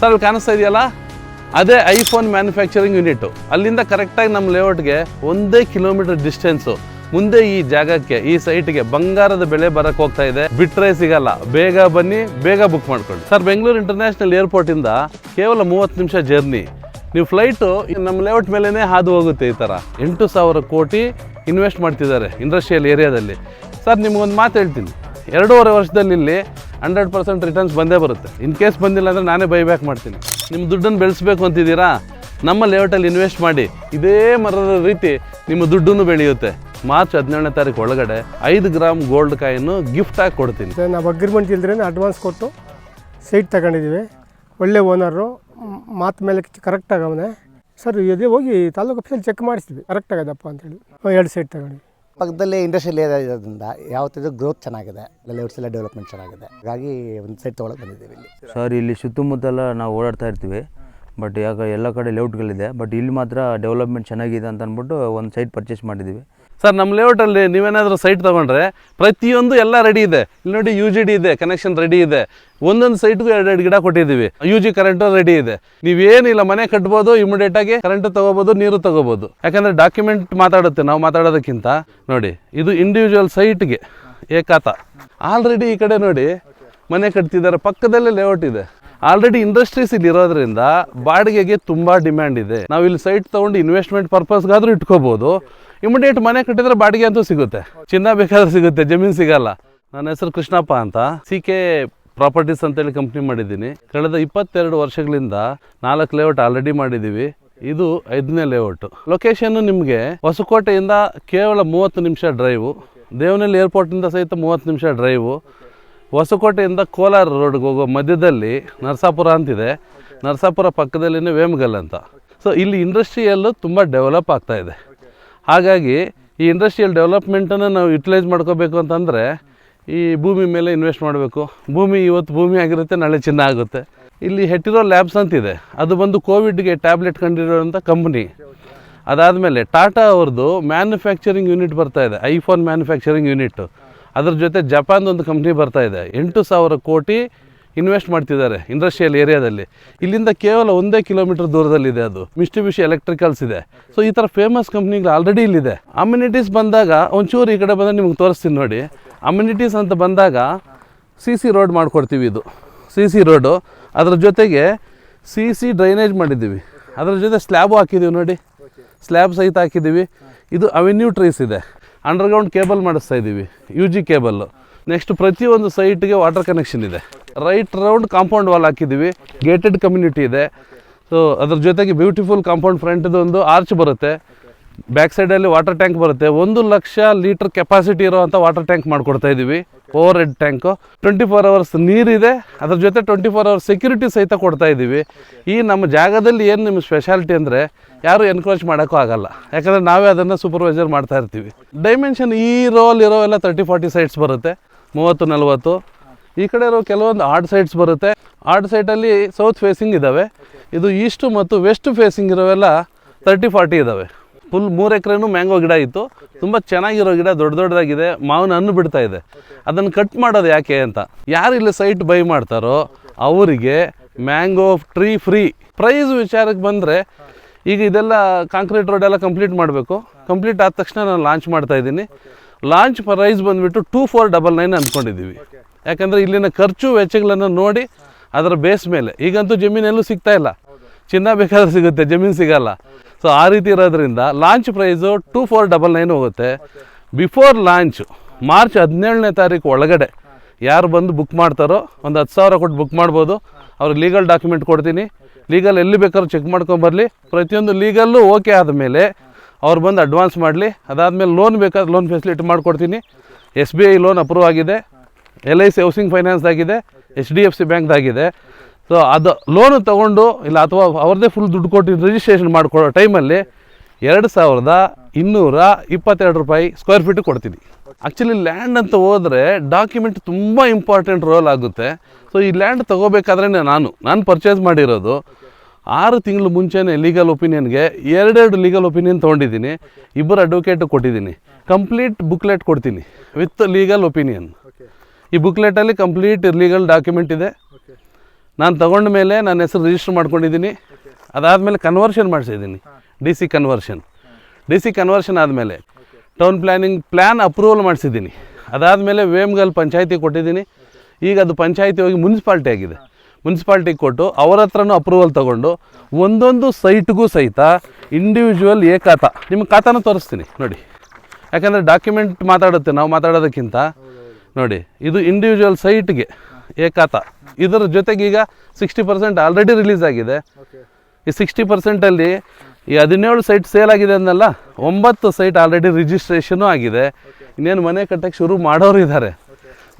Sir ಅಲ್ಲಿ ಕಾಣಿಸ್ತಾ ಇದೆಯಲ್ಲ? ಅದೇ ಐಫೋನ್ ಮ್ಯಾನುಫ್ಯಾಕ್ಚರಿಂಗ್ ಯೂನಿಟ್ ಅಲ್ಲಿಂದ ಕರೆಕ್ಟಾಗಿ ನಮ್ಮ ಲೇಔಟ್ಗೆ ಒಂದೇ ಕಿಲೋಮೀಟರ್ ಡಿಸ್ಟೆನ್ಸು ಮುಂದೆ ಈ ಜಾಗಕ್ಕೆ, ಈ ಸೈಟ್ಗೆ ಬಂಗಾರದ ಬೆಲೆ ಬರಕ್ ಹೋಗ್ತಾ ಇದೆ. ಬಿಟ್ರೆ ಸಿಗಲ್ಲ. ಬೇಗ ಬನ್ನಿ, ಬೇಗ ಬುಕ್ ಮಾಡ್ಕೊಳ್ಳಿ. ಸರ್ ಬೆಂಗಳೂರು ಇಂಟರ್ನ್ಯಾಷನಲ್ ಏರ್ಪೋರ್ಟಿಂದ ಕೇವಲ ಮೂವತ್ತು ನಿಮಿಷ ಜರ್ನಿ ನೀವು ಫ್ಲೈಟು ನಮ್ಮ ಲೇಔಟ್ ಮೇಲೇ ಹಾದು ಹೋಗುತ್ತೆ ಈ ಥರ ಎಂಟು ಸಾವಿರ ಕೋಟಿ ಇನ್ವೆಸ್ಟ್ ಮಾಡ್ತಿದ್ದಾರೆ ಇಂಡಸ್ಟ್ರಿಯಲ್ ಏರಿಯಾದಲ್ಲಿ ಸರ್, ನಿಮ್ಗೊಂದು ಮಾತು ಹೇಳ್ತೀನಿ. ಎರಡೂವರೆ ವರ್ಷದಲ್ಲಿ ಇಲ್ಲಿ ಹಂಡ್ರೆಡ್ ಪರ್ಸೆಂಟ್ ರಿಟರ್ನ್ಸ್ ಬಂದೇ ಬರುತ್ತೆ. ಇನ್ ಕೇಸ್ ಬಂದಿಲ್ಲ ಅಂದರೆ ನಾನೇ ಬೈಬ್ಯಾಕ್ ಮಾಡ್ತೀನಿ. ನಿಮ್ಮ ದುಡ್ಡನ್ನು ಬೆಳೆಸ್ಬೇಕು ಅಂತಿದ್ದೀರಾ? ನಮ್ಮ ಲೇಔಟಲ್ಲಿ ಇನ್ವೆಸ್ಟ್ ಮಾಡಿ. ಇದೇ ಮರದ ರೀತಿ ನಿಮ್ಮ ದುಡ್ಡನ್ನು ಬೆಳೆಯುತ್ತೆ. ಮಾರ್ಚ್ ಹದಿನೇಳನೇ ತಾರೀಕು ಒಳಗಡೆ ಐದು ಗ್ರಾಮ್ ಗೋಲ್ಡ್ ಕಾಯನ್ನು ಗಿಫ್ಟ್ ಆಗಿ ಕೊಡ್ತೀನಿ. ಸರ್, ನಾವು ಅಗ್ರಿಮೆಂಟ್ ಇಲ್ದ್ರೆ ಅಡ್ವಾನ್ಸ್ ಕೊಟ್ಟು ಸೈಟ್ ತಗೊಂಡಿದ್ದೀವಿ. ಒಳ್ಳೆ ಓನರು ಮಾತು ಮೇಲೆ ಕರೆಕ್ಟ್ ಆಗವನೆ. ಸರ್ ಇದೇ ಹೋಗಿ ತಾಲೂಕು ಆಫೀಸಲ್ಲಿ ಚೆಕ್ ಮಾಡಿಸಿದ್ವಿ ಕರೆಕ್ಟ್ ಆಗದಪ್ಪ ಅಂತೇಳಿ ಎರಡು ಸೈಟ್ ತಗೊಂಡ್ವಿ. ಪಕ್ಕದಲ್ಲೇ ಇಂಡಸ್ಟ್ರಿಯಲ್ ಏರಿಯಾ ಇರೋದ್ರಿಂದ ಯಾವತ್ತಿದ್ರು ಗ್ರೋತ್ ಚೆನ್ನಾಗಿದೆ. ಲೇಔಟ್ಸ್ ಎಲ್ಲ ಡೆವಲಪ್ಮೆಂಟ್ ಚೆನ್ನಾಗಿದೆ. ಹಾಗಾಗಿ ಒಂದು ಸೈಟ್ ತೊಗೊಳಕ್ಕೆ ಬಂದಿದ್ದೀವಿ ಇಲ್ಲಿ. ಸರ್ ಇಲ್ಲಿ ಸುತ್ತಮುತ್ತಲ ನಾವು ಓಡಾಡ್ತಾ ಇರ್ತೀವಿ. ಬಟ್ ಯಾಕೆ ಎಲ್ಲ ಕಡೆ ಲೇಔಟ್ಗಳಿದೆ ಬಟ್ ಇಲ್ಲಿ ಮಾತ್ರ ಡೆವಲಪ್ಮೆಂಟ್ ಚೆನ್ನಾಗಿದೆ ಅಂತ ಅಂದ್ಬಿಟ್ಟು ಒಂದು ಸೈಟ್ ಪರ್ಚೇಸ್ ಮಾಡಿದ್ದೀವಿ. ಸರ್ ನಮ್ಮ ಲೇಔಟಲ್ಲಿ ನೀವೇನಾದರೂ ಸೈಟ್ ತೊಗೊಂಡ್ರೆ ಪ್ರತಿಯೊಂದು ಎಲ್ಲ ರೆಡಿ ಇದೆ. ಇಲ್ಲಿ ನೋಡಿ ಯು ಜಿ ಡಿ ಇದೆ ಕನೆಕ್ಷನ್ ರೆಡಿ ಇದೆ. ಒಂದೊಂದು ಸೈಟ್ಗೂ ಎರಡೆರಡು ಗಿಡ ಕೊಟ್ಟಿದ್ದೀವಿ. ಯು ಜಿ ಕರೆಂಟು ರೆಡಿ ಇದೆ. ನೀವೇನಿಲ್ಲ, ಮನೆ ಕಟ್ಬೋದು ಇಮಿಡಿಯೇಟ್ ಆಗಿ ಕರೆಂಟ್ ತಗೋಬೋದು, ನೀರು ತಗೋಬೋದು. ಯಾಕಂದರೆ ಡಾಕ್ಯುಮೆಂಟ್ ಮಾತಾಡುತ್ತೆ, ನಾವು ಮಾತಾಡೋದಕ್ಕಿಂತ. ನೋಡಿ, ಇದು ಇಂಡಿವಿಜುವಲ್ ಸೈಟ್ಗೆ ಏಕಾತ. ಆಲ್ರೆಡಿ ಈ ಕಡೆ ನೋಡಿ ಮನೆ ಕಟ್ತಿದ್ದಾರೆ, ಪಕ್ಕದಲ್ಲೇ ಲೇಔಟ್ ಇದೆ. ಆಲ್ರೆಡಿ ಇಂಡಸ್ಟ್ರೀಸ್ ಇಲ್ಲಿ ಇರೋದ್ರಿಂದ ಬಾಡಿಗೆಗೆ ತುಂಬ ಡಿಮ್ಯಾಂಡ್ ಇದೆ. ನಾವು ಇಲ್ಲಿ ಸೈಟ್ ತೊಗೊಂಡು ಇನ್ವೆಸ್ಟ್ಮೆಂಟ್ ಪರ್ಪಸ್ಗಾದ್ರೂ ಇಟ್ಕೋಬೋದು. ಇಮಿಡಿಯೇಟ್ ಮನೆ ಕಟ್ಟಿದ್ರೆ ಬಾಡಿಗೆ ಅಂತೂ ಸಿಗುತ್ತೆ. ಚಿನ್ನ ಬೇಕಾದ್ರೆ ಸಿಗುತ್ತೆ, ಜಮೀನು ಸಿಗಲ್ಲ. ನನ್ನ ಹೆಸರು ಕೃಷ್ಣಪ್ಪ ಅಂತ. ಸಿ ಕೆ ಪ್ರಾಪರ್ಟೀಸ್ ಅಂತೇಳಿ ಕಂಪ್ನಿ ಮಾಡಿದ್ದೀನಿ. ಕಳೆದ ಇಪ್ಪತ್ತೆರಡು ವರ್ಷಗಳಿಂದ ನಾಲ್ಕು ಲೇಔಟ್ ಆಲ್ರೆಡಿ ಮಾಡಿದ್ದೀವಿ. ಇದು ಐದನೇ ಲೇಔಟ್ ಲೊಕೇಶನ್ ನಿಮಗೆ ಹೊಸಕೋಟೆಯಿಂದ ಕೇವಲ ಮೂವತ್ತು ನಿಮಿಷ ಡ್ರೈವು ದೇವನಹಳ್ಳಿ ಏರ್ಪೋರ್ಟಿಂದ ಸಹಿತ ಮೂವತ್ತು ನಿಮಿಷ ಡ್ರೈವು ಹೊಸಕೋಟೆಯಿಂದ ಕೋಲಾರ ರೋಡ್ಗೆ ಹೋಗೋ ಮಧ್ಯದಲ್ಲಿ ನರಸಾಪುರ ಅಂತಿದೆ. ನರಸಾಪುರ ಪಕ್ಕದಲ್ಲಿನೇ ವೇಮಗಲ್ ಅಂತ. ಸೊ ಇಲ್ಲಿ ಇಂಡಸ್ಟ್ರಿಯಲ್ಲೂ ತುಂಬ ಡೆವಲಪ್ ಆಗ್ತಾ ಇದೆ. ಹಾಗಾಗಿ ಈ ಇಂಡಸ್ಟ್ರಿಯಲ್ ಡೆವಲಪ್ಮೆಂಟನ್ನು ನಾವು ಯುಟಿಲೈಸ್ ಮಾಡ್ಕೋಬೇಕು ಅಂತಂದರೆ ಈ ಭೂಮಿ ಮೇಲೆ ಇನ್ವೆಸ್ಟ್ ಮಾಡಬೇಕು. ಭೂಮಿ ಇವತ್ತು ಭೂಮಿ ಆಗಿರುತ್ತೆ, ನಾಳೆ ಚಿನ್ನ ಆಗುತ್ತೆ. ಇಲ್ಲಿ ಹೆಟ್ಟಿರೋ ಲ್ಯಾಬ್ಸ್ ಅಂತಿದೆ. ಅದು ಬಂದು ಕೋವಿಡ್ಗೆ ಟ್ಯಾಬ್ಲೆಟ್ ಕಂಡಿರೋಂಥ ಕಂಪ್ನಿ ಅದಾದಮೇಲೆ ಟಾಟಾ ಅವ್ರದ್ದು ಮ್ಯಾನುಫ್ಯಾಕ್ಚರಿಂಗ್ ಯೂನಿಟ್ ಬರ್ತಾ ಇದೆ ಐಫೋನ್ ಮ್ಯಾನುಫ್ಯಾಕ್ಚರಿಂಗ್ ಯೂನಿಟ್ ಅದ್ರ ಜೊತೆ ಜಪಾನ್ದು ಒಂದು ಕಂಪ್ನಿ ಬರ್ತಾ ಇದೆ. ಎಂಟು ಸಾವಿರ ಕೋಟಿ ಇನ್ವೆಸ್ಟ್ ಮಾಡ್ತಿದ್ದಾರೆ ಇಂಡಸ್ಟ್ರಿಯಲ್ ಏರಿಯಾದಲ್ಲಿ. ಇಲ್ಲಿಂದ ಕೇವಲ ಒಂದೇ ಕಿಲೋಮೀಟರ್ ದೂರದಲ್ಲಿದೆ ಅದು. ಮಿಸ್ಟಿಬಿಷಿ ಎಲೆಕ್ಟ್ರಿಕಲ್ಸ್ ಇದೆ. ಸೊ ಈ ಥರ ಫೇಮಸ್ ಕಂಪ್ನಿಗಳು ಆಲ್ರೆಡಿ ಇಲ್ಲಿದೆ. ಅಮ್ಯುನಿಟೀಸ್ ಬಂದಾಗ, ಒಂಚೂರು ಈ ಕಡೆ ಬಂದರೆ ನಿಮ್ಗೆ ತೋರಿಸ್ತೀನಿ ನೋಡಿ. ಅಮ್ಯುನಿಟೀಸ್ ಅಂತ ಬಂದಾಗ ಸಿ ಸಿ ರೋಡ್ ಮಾಡಿಕೊಡ್ತೀವಿ ಇದು. ಸಿ ಸಿ ರೋಡು ಅದರ ಜೊತೆಗೆ ಸಿ ಸಿ ಡ್ರೈನೇಜ್ ಮಾಡಿದ್ದೀವಿ. ಅದರ ಜೊತೆ ಸ್ಲ್ಯಾಬು ಹಾಕಿದ್ದೀವಿ ನೋಡಿ. ಸ್ಲ್ಯಾಬ್ ಸಹಿತ ಹಾಕಿದ್ದೀವಿ. ಇದು ಅವೆನ್ಯೂ ಟ್ರೀಸ್ ಇದೆ. ಅಂಡರ್ಗ್ರೌಂಡ್ ಕೇಬಲ್ ಮಾಡಿಸ್ತಾ ಇದ್ದೀವಿ. ಯು ಜಿ ಕೇಬಲ್ಲು ನೆಕ್ಸ್ಟ್ ಪ್ರತಿಯೊಂದು ಸೈಟ್ಗೆ ವಾಟರ್ ಕನೆಕ್ಷನ್ ಇದೆ. ರೈಟ್ ರೌಂಡ್ ಕಾಂಪೌಂಡ್ ವಾಲ್ ಹಾಕಿದ್ದೀವಿ. ಗೇಟೆಡ್ ಕಮ್ಯುನಿಟಿ ಇದೆ. ಸೊ ಅದ್ರ ಜೊತೆಗೆ ಬ್ಯೂಟಿಫುಲ್ ಕಾಂಪೌಂಡ್ ಫ್ರಂಟ್ದು ಒಂದು ಆರ್ಚ್ ಬರುತ್ತೆ. ಬ್ಯಾಕ್ ಸೈಡಲ್ಲಿ ವಾಟರ್ ಟ್ಯಾಂಕ್ ಬರುತ್ತೆ. ಒಂದು ಲಕ್ಷ ಲೀಟರ್ ಕೆಪಾಸಿಟಿ ಇರೋವಂಥ ವಾಟರ್ ಟ್ಯಾಂಕ್ ಮಾಡಿಕೊಡ್ತಾ ಇದ್ದೀವಿ. Overhead tank twenty four hours ನೀರಿದೆ. ಅದ್ರ ಜೊತೆ ಟ್ವೆಂಟಿ ಫೋರ್ ಅವರ್ಸ್ ಸೆಕ್ಯೂರಿಟಿ ಸಹಿತ ಕೊಡ್ತಾ ಇದ್ದೀವಿ. ಈ ನಮ್ಮ ಜಾಗದಲ್ಲಿ ಏನು ನಿಮ್ಮ ಸ್ಪೆಷಾಲಿಟಿ ಅಂದರೆ, ಯಾರು ಎನ್ಕ್ರೋಚ್ ಮಾಡೋಕ್ಕೂ ಆಗಲ್ಲ. ಯಾಕಂದರೆ ನಾವೇ ಅದನ್ನು ಸೂಪರ್ವೈಸರ್ ಮಾಡ್ತಾ ಇರ್ತೀವಿ. ಡೈಮೆನ್ಷನ್ ಈ ರೋಲ್ ಇರೋ ಎಲ್ಲ ತರ್ಟಿ ಫಾರ್ಟಿ ಸೈಟ್ಸ್ ಬರುತ್ತೆ. ಮೂವತ್ತು, ನಲ್ವತ್ತು. ಈ ಕಡೆ ಇರೋ ಕೆಲವೊಂದು ಆರ್ಡ್ ಸೈಡ್ಸ್ ಬರುತ್ತೆ. ಆರ್ಡ್ ಸೈಟಲ್ಲಿ ಸೌತ್ ಫೇಸಿಂಗ್ ಇದ್ದಾವೆ ಇದು ಈಸ್ಟು ಮತ್ತು ವೆಸ್ಟ್ ಫೇಸಿಂಗ್ ಇರೋವೆಲ್ಲ ತರ್ಟಿ ಫಾರ್ಟಿ ಇದ್ದಾವೆ ಫುಲ್ ಮೂರು ಎಕರೆನೂ ಮ್ಯಾಂಗೋ ಗಿಡ ಇತ್ತು. ತುಂಬ ಚೆನ್ನಾಗಿರೋ ಗಿಡ, ದೊಡ್ಡ ದೊಡ್ಡದಾಗಿದೆ. ಮಾವಿನ ಹಣ್ಣು ಬಿಡ್ತಾ ಇದೆ. ಅದನ್ನು ಕಟ್ ಮಾಡೋದು ಯಾಕೆ ಅಂತ. ಯಾರು ಇಲ್ಲಿ ಸೈಟ್ ಬೈ ಮಾಡ್ತಾರೋ ಅವರಿಗೆ ಮ್ಯಾಂಗೋ ಟ್ರೀ ಫ್ರೀ ಪ್ರೈಸ್ ವಿಚಾರಕ್ಕೆ ಬಂದರೆ ಈಗ ಇದೆಲ್ಲ ಕಾಂಕ್ರೀಟ್ ರೋಡ್ ಎಲ್ಲ ಕಂಪ್ಲೀಟ್ ಮಾಡಬೇಕು. ಕಂಪ್ಲೀಟ್ ಆದ ತಕ್ಷಣ ನಾನು ಲಾಂಚ್ ಮಾಡ್ತಾ ಇದ್ದೀನಿ. ಲಾಂಚ್ ಪ್ರೈಸ್ ಬಂದುಬಿಟ್ಟು ಟೂ ಫೋರ್ ಡಬಲ್ ನೈನ್ ಅಂದ್ಕೊಂಡಿದ್ದೀವಿ ಯಾಕಂದರೆ ಇಲ್ಲಿನ ಖರ್ಚು ವೆಚ್ಚಗಳನ್ನು ನೋಡಿ ಅದರ ಬೇಸ್ ಮೇಲೆ. ಈಗಂತೂ ಜಮೀನೆಲ್ಲೂ ಸಿಗ್ತಾ ಇಲ್ಲ. ಚಿನ್ನ ಬೇಕಾದ್ರೆ ಸಿಗುತ್ತೆ ಜಮೀನು ಸಿಗಲ್ಲ. ಸೊ ಆ ರೀತಿ ಇರೋದ್ರಿಂದ launch price two four double nine ಹೋಗುತ್ತೆ. ಬಿಫೋರ್ ಲಾಂಚ್ ಮಾರ್ಚ್ ಹದಿನೇಳನೇ ತಾರೀಕು ಒಳಗಡೆ ಯಾರು ಬಂದು ಬುಕ್ ಮಾಡ್ತಾರೋ ಒಂದು ಹತ್ತು ಸಾವಿರ ಕೊಟ್ಟು ಬುಕ್ ಮಾಡ್ಬೋದು. ಅವ್ರಿಗೆ ಲೀಗಲ್ ಡಾಕ್ಯುಮೆಂಟ್ ಕೊಡ್ತೀನಿ. ಲೀಗಲ್ ಎಲ್ಲಿ ಬೇಕಾದ್ರೂ ಚೆಕ್ ಮಾಡ್ಕೊಂಬರ್ಲಿ ಪ್ರತಿಯೊಂದು ಲೀಗಲ್ಲೂ ಓಕೆ ಆದಮೇಲೆ ಅವ್ರು ಬಂದು ಅಡ್ವಾನ್ಸ್ ಮಾಡಲಿ. ಅದಾದಮೇಲೆ ಲೋನ್ ಬೇಕಾದ್ರೆ ಲೋನ್ ಫೆಸಿಲಿಟಿ ಮಾಡಿಕೊಡ್ತೀನಿ. S B I loan approve ಆಗಿದೆ. ಎಲ್ ಐ ಸಿ ಹೌಸಿಂಗ್ ಫೈನಾನ್ಸ್ದಾಗಿದೆ ಎಚ್ ಡಿ ಎಫ್ ಸಿ ಬ್ಯಾಂಕ್ದಾಗಿದೆ ಸೊ ಅದು ಲೋನು ತೊಗೊಂಡು, ಇಲ್ಲ ಅಥವಾ ಅವ್ರದ್ದೇ ಫುಲ್ ದುಡ್ಡು ಕೊಟ್ಟು ರಿಜಿಸ್ಟ್ರೇಷನ್ ಮಾಡಿಕೊಡೋ ಟೈಮಲ್ಲಿ ಎರಡು ಸಾವಿರದ ಇನ್ನೂರ ಇಪ್ಪತ್ತೆರಡು ರೂಪಾಯಿ ಸ್ಕ್ವೇರ್ ಫೀಟ್ ಕೊಡ್ತೀನಿ. ಆ್ಯಕ್ಚುಲಿ ಲ್ಯಾಂಡ್ ಅಂತ ಹೋದರೆ ಡಾಕ್ಯುಮೆಂಟ್ ತುಂಬ ಇಂಪಾರ್ಟೆಂಟ್ ರೋಲ್ ಆಗುತ್ತೆ. ಸೊ ಈ ಲ್ಯಾಂಡ್ ತೊಗೋಬೇಕಾದ್ರೆ ನಾನು. ನಾನು ಪರ್ಚೇಸ್ ಮಾಡಿರೋದು. ಆರು ತಿಂಗಳು ಮುಂಚೆನೇ ಲೀಗಲ್ ಒಪಿನಿಯನ್ಗೆ ಎರಡೆರಡು ಲೀಗಲ್ ಒಪಿನಿಯನ್ ತೊಗೊಂಡಿದ್ದೀನಿ. ಇಬ್ಬರು ಅಡ್ವೊಕೇಟು ಕೊಟ್ಟಿದ್ದೀನಿ. ಕಂಪ್ಲೀಟ್ ಬುಕ್ಲೆಟ್ ಕೊಡ್ತೀನಿ ವಿತ್ ಲೀಗಲ್ ಒಪಿನಿಯನ್ ಈ ಬುಕ್ಲೆಟಲ್ಲಿ ಕಂಪ್ಲೀಟ್ ಲೀಗಲ್ ಡಾಕ್ಯುಮೆಂಟ್ ಇದೆ. ನಾನು ತಗೊಂಡ ಮೇಲೆ ನನ್ನ ಹೆಸರು ರಿಜಿಸ್ಟರ್ ಮಾಡ್ಕೊಂಡಿದ್ದೀನಿ. ಅದಾದಮೇಲೆ conversion ಮಾಡಿಸಿದ್ದೀನಿ D C conversion D C conversion ಆದಮೇಲೆ ಟೌನ್ ಪ್ಲ್ಯಾನಿಂಗ್ ಪ್ಲ್ಯಾನ್ ಅಪ್ರೂವಲ್ ಮಾಡಿಸಿದ್ದೀನಿ. ಅದಾದಮೇಲೆ ವೇಮ್ಗಲ್ ಪಂಚಾಯತಿ ಕೊಟ್ಟಿದ್ದೀನಿ. ಈಗ ಅದು ಪಂಚಾಯತಿ ಹೋಗಿ ಮುನ್ಸಿಪಾಲ್ಟಿ ಆಗಿದೆ. ಮುನ್ಸಿಪಾಲ್ಟಿಗೆ ಕೊಟ್ಟು ಅವ್ರ ಹತ್ರನೂ ಅಪ್ರೂವಲ್ ತೊಗೊಂಡು ಒಂದೊಂದು ಸೈಟ್ಗೂ ಸಹಿತ ಇಂಡಿವಿಜುವಲ್ ಏ ಖಾತ ನಿಮ್ಮ ಖಾತಾನ ತೋರಿಸ್ತೀನಿ ನೋಡಿ. ಯಾಕಂದರೆ ಡಾಕ್ಯುಮೆಂಟ್ ಮಾತಾಡುತ್ತೆ ನಾವು ಮಾತಾಡೋದಕ್ಕಿಂತ. ನೋಡಿ ಇದು ಇಂಡಿವಿಜುವಲ್ ಸೈಟ್ಗೆ ಏಕಾತ. ಇದರ ಜೊತೆಗೆ ಈಗ ಸಿಕ್ಸ್ಟಿ ಪರ್ಸೆಂಟ್ ಆಲ್ರೆಡಿ ರಿಲೀಸ್ ಆಗಿದೆ. ಈ ಸಿಕ್ಸ್ಟಿ ಪರ್ಸೆಂಟಲ್ಲಿ ಈ ಹದಿನೇಳು ಸೈಟ್ ಸೇಲ್ ಆಗಿದೆ ಅಂದಲ್ಲ ಒಂಬತ್ತು ಸೈಟ್ ಆಲ್ರೆಡಿ ರಿಜಿಸ್ಟ್ರೇಷನು ಆಗಿದೆ. ಇನ್ನೇನು ಮನೆ ಕಟ್ಟಕ್ಕೆ ಶುರು ಮಾಡೋರು ಇದ್ದಾರೆ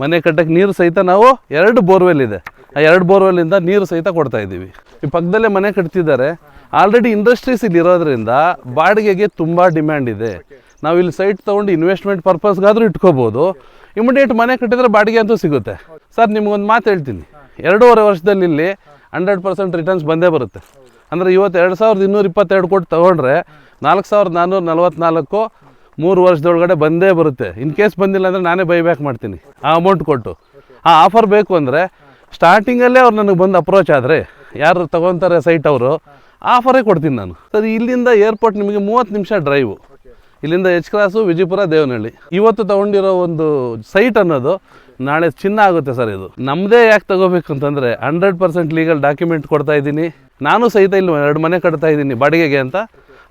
ಮನೆ ಕಟ್ಟಕ್ಕೆ ನೀರು ಸಹಿತ ನಾವು ಎರಡು ಬೋರ್ವೆಲ್ ಇದೆ. ಆ ಎರಡು ಬೋರ್ವೆಲ್ಲಿಂದ ನೀರು ಸಹಿತ ಕೊಡ್ತಾ ಇದ್ದೀವಿ. ಈ ಪಕ್ಕದಲ್ಲೇ ಮನೆ ಕಟ್ತಿದ್ದಾರೆ. ಆಲ್ರೆಡಿ ಇಂಡಸ್ಟ್ರೀಸ್ ಇಲ್ಲಿ ಇರೋದ್ರಿಂದ ಬಾಡಿಗೆಗೆ ತುಂಬ ಡಿಮ್ಯಾಂಡ್ ಇದೆ. ನಾವು ಇಲ್ಲಿ ಸೈಟ್ ತೊಗೊಂಡು ಇನ್ವೆಸ್ಟ್ಮೆಂಟ್ ಪರ್ಪಸ್ಗಾದರೂ ಇಟ್ಕೋಬೋದು. ಇಮಿಡಿಯೇಟ್ ಮನೆ ಕಟ್ಟಿದ್ರೆ ಬಾಡಿಗೆ ಅಂತೂ ಸಿಗುತ್ತೆ. ಸರ್ ನಿಮ್ಗೊಂದು ಮಾತು ಹೇಳ್ತೀನಿ. ಎರಡೂವರೆ ವರ್ಷದಲ್ಲಿ ಇಲ್ಲಿ ಹಂಡ್ರೆಡ್ ಪರ್ಸೆಂಟ್ ರಿಟರ್ನ್ಸ್ ಬಂದೇ ಬರುತ್ತೆ. ಅಂದರೆ ಇವತ್ತು ಎರಡು ಸಾವಿರದ ಇನ್ನೂರ ಇಪ್ಪತ್ತೆರಡು ಕೋಟಿ ತೊಗೊಂಡ್ರೆ ನಾಲ್ಕು ಸಾವಿರದ ನಾನ್ನೂರ ನಲ್ವತ್ನಾಲ್ಕು ಮೂರು ವರ್ಷದೊಳಗಡೆ ಬಂದೇ ಬರುತ್ತೆ. ಇನ್ ಕೇಸ್ ಬಂದಿಲ್ಲ ಅಂದರೆ ನಾನೇ ಬೈಬ್ಯಾಕ್ ಮಾಡ್ತೀನಿ. ಆ ಅಮೌಂಟ್ ಕೊಟ್ಟು. ಆ ಆಫರ್ ಬೇಕು ಅಂದರೆ ಸ್ಟಾರ್ಟಿಂಗಲ್ಲೇ ಅವ್ರು ನನಗೆ ಬಂದು ಅಪ್ರೋಚ್ ಆದರೆ, ಯಾರು ತಗೊತಾರೆ ಸೈಟ್ ಅವರು ಆಫರೇ ಕೊಡ್ತೀನಿ ನಾನು. ಸರ್, ಇಲ್ಲಿಂದ ಏರ್ಪೋರ್ಟ್ ನಿಮಗೆ ಮೂವತ್ತು ನಿಮಿಷ ಡ್ರೈವು ಇಲ್ಲಿಂದ ಎಚ್ ಕ್ರಾಸು ವಿಜಯಪುರ, ದೇವನಹಳ್ಳಿ. ಇವತ್ತು ತಗೊಂಡಿರೋ ಒಂದು ಸೈಟ್ ಅನ್ನೋದು ನಾಳೆ ಚಿನ್ನ ಆಗುತ್ತೆ ಸರ್ ಇದು. ನಮ್ಮದೇ ಯಾಕೆ ತಗೋಬೇಕು ಅಂತಂದರೆ ಹಂಡ್ರೆಡ್ ಪರ್ಸೆಂಟ್ ಲೀಗಲ್ ಡಾಕ್ಯುಮೆಂಟ್ ಕೊಡ್ತಾ ಇದ್ದೀನಿ. ನಾನು ಸಹಿತ ಇಲ್ಲಿ ಎರಡು ಮನೆ ಕಟ್ತಾ ಇದ್ದೀನಿ ಬಾಡಿಗೆಗೆ ಅಂತ.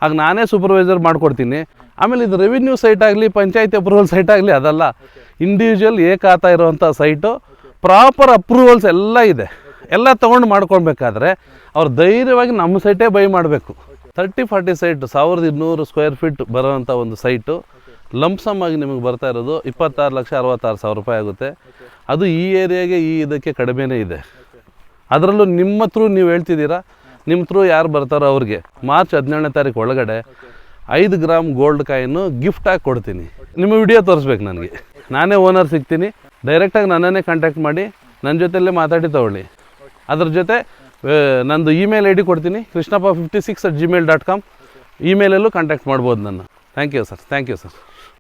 ಆಗ ನಾನೇ ಸೂಪರ್ವೈಸರ್ ಮಾಡ್ಕೊಡ್ತೀನಿ. ಆಮೇಲೆ ಇದು ರೆವಿನ್ಯೂ ಸೈಟ್ ಆಗಲಿ, ಪಂಚಾಯತಿ ಅಪ್ರೂವಲ್ ಸೈಟ್ ಆಗಲಿ, ಅದಲ್ಲ. ಇಂಡಿವಿಜುವಲ್ ಏಕಾತ ಇರುವಂಥ ಸೈಟು ಪ್ರಾಪರ್ ಅಪ್ರೂವಲ್ಸ್ ಎಲ್ಲ ಇದೆ. ಎಲ್ಲ ತೊಗೊಂಡು ಮಾಡ್ಕೊಳ್ಬೇಕಾದ್ರೆ ಅವ್ರು ಧೈರ್ಯವಾಗಿ ನಮ್ಮ ಸೈಟೇ ಬೈ ಮಾಡಬೇಕು. ತರ್ಟಿ ಫಾರ್ಟಿ ಸೈಟ್ ಸಾವಿರದ ಇನ್ನೂರು ಸ್ಕ್ವೇರ್ ಫೀಟ್ ಬರೋವಂಥ ಒಂದು ಸೈಟು ಲಂಪ್ಸಮ್ ಆಗಿ ನಿಮಗೆ ಬರ್ತಾ ಇರೋದು ಇಪ್ಪತ್ತಾರು ಲಕ್ಷ ಅರವತ್ತಾರು ಸಾವಿರ ರೂಪಾಯಿ ಆಗುತ್ತೆ. ಅದು ಈ ಏರಿಯಾಗೆ ಈ ಇದಕ್ಕೆ ಕಡಿಮೆನೆ ಇದೆ. ಅದರಲ್ಲೂ ನಿಮ್ಮ ಥ್ರೂ ನೀವು ಹೇಳ್ತಿದ್ದೀರಾ? ನಿಮ್ಮ ಥ್ರೂ ಯಾರು ಬರ್ತಾರೋ ಅವ್ರಿಗೆ. ಮಾರ್ಚ್ ಹದಿನೇಳನೇ ತಾರೀಕು ಒಳಗಡೆ ಐದು ಗ್ರಾಮ್ ಗೋಲ್ಡ್ ಕಾಯಿನ್ನು ಗಿಫ್ಟಾಗಿ ಕೊಡ್ತೀನಿ. ನಿಮ್ಮ ವಿಡಿಯೋ ತೋರಿಸ್ಬೇಕು ನನಗೆ. ನಾನೇ ಓನರ್ ಸಿಗ್ತೀನಿ. ಡೈರೆಕ್ಟಾಗಿ ನನ್ನನ್ನೇ ಕಾಂಟ್ಯಾಕ್ಟ್ ಮಾಡಿ ನನ್ನ ಜೊತೆಯಲ್ಲೇ ಮಾತಾಡಿ ತಗೊಳ್ಳಿ. ಅದ್ರ ಜೊತೆ ನಂದು ಇಮೇಲ್ ಐ ಡಿ ಕೊಡ್ತೀನಿ, Krishnappa fifty six at Gmail dot com ಇಮೇಲಲ್ಲೂ contact ಮಾಡ್ಬೋದು ನನ್ನ. Thank you sir thank you sir